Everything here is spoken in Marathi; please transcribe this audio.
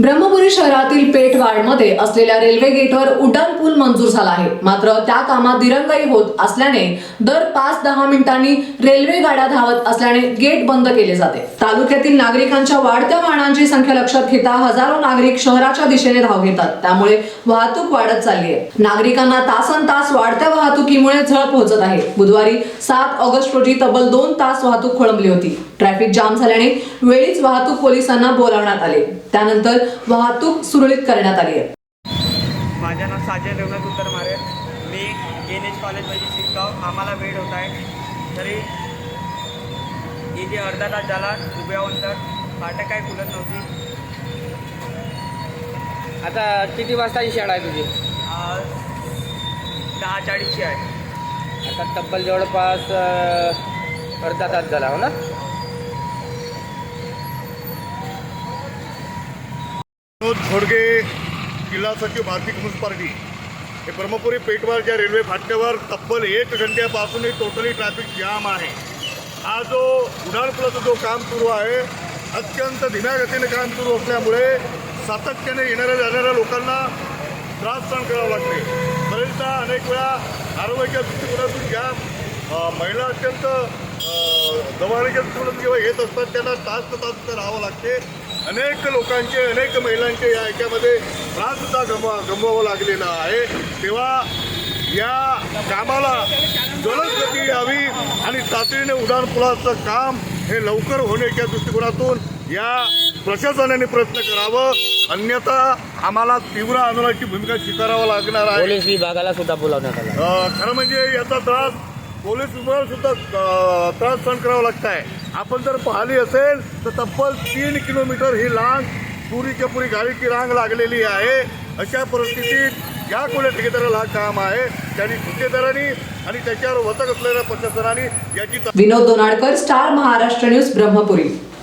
ब्रह्मपुरी शहरातील पेठवाडमध्ये असलेल्या रेल्वे गेटवर उड्डाण पूल मंजूर झाला आहे. मात्र त्या कामात दिरंगाई होत असल्याने दर पाच दहा मिनिटांनी रेल्वे गाड्या धावत असल्याने गेट बंद केले जाते. तालुक्यातील नागरिकांच्या वाढत्या वाहनांची संख्या लक्षात घेता हजारो नागरिक शहराच्या दिशेने धाव घेतात. त्यामुळे वाहतूक वाढत चालली आहे. नागरिकांना तासन तास वाढत्या वाहतुकीमुळे झळ पोहोचत आहे. बुधवारी सात ऑगस्ट रोजी तब्बल दोन तास वाहतूक खोळंबली होती. ट्रॅफिक जाम झाल्याने वेळीच वाहतूक पोलिसांना बोलावण्यात आले. त्यानंतर वाहतूक सुरळीत करण्यात आली आहे. माझं नाव साजन रघुनाथ उतरमारे मी एन एच कॉलेजमध्ये शिकतो. आम्हाला वेळ होत आहे. तरी इथे अर्धा तास झाला उभ्या होऊन तर. फाटक काय खुलत नव्हती. आता किती वाजताची शाळा आहे तुझी? दहा चाळीसची आहे. आता तब्बल जवळपास अर्धा तास झाला हो ना? विनोद घोडगे जिल्हा सचिव भारतीय कम्युनिस्ट पार्टी हे ब्रह्मपुरी पेटवारच्या रेल्वे फाट्यावर तब्बल एक घंट्यापासून हे टोटली ट्रॅफिक जाम आहे. हा जो उड्डाणपुलाचं जो काम सुरू आहे अत्यंत धीम्या गतीने काम सुरू असल्यामुळे सातत्याने येणाऱ्या जाणाऱ्या लोकांना त्रास सहन करावा लागते बरेचदा अनेक वेळा आरोग्याच्या दृष्टिकोनातून घ्या. महिला अत्यंत दवारीच्या दृष्टिकोनातून जेव्हा येत असतात त्यांना तास तास राहावं लागते. अनेक लोकांचे अनेक महिलांचे या याच्यामध्ये त्राससुद्धा गमवा गमवावं लागलेला आहे. तेव्हा या कामाला जलद गती यावी आणि तातडीने उड्डाणपुलाचं काम हे लवकर होण्याच्या दृष्टिकोनातून या प्रशासनाने प्रयत्न करावं. अन्यथा आम्हाला तीव्र आंदोलनाची भूमिका स्वीकारावं लागणार आहे. पोलीस विभागाला सुद्धा बोलावण्यात आलं. अ, खरं म्हणजे याचा त्रास पोलीस विभागाला सुद्धा अ, त्रास सहन करावा लागत आहे. आपण जर पाहिली असेल तर तब्बल तीन किलोमीटर ही रांग पुरीच्या पुरी गाडीची रांग लागलेली आहे. अशा परिस्थितीत या कोण्या ठेकेदाराला हा काम आहे. त्यांनी ठेकेदारांनी आणि त्याच्यावर वचक असलेल्या प्रशासनाने याची विनोद दोनाडकर स्टार महाराष्ट्र न्यूज ब्रह्मपुरी.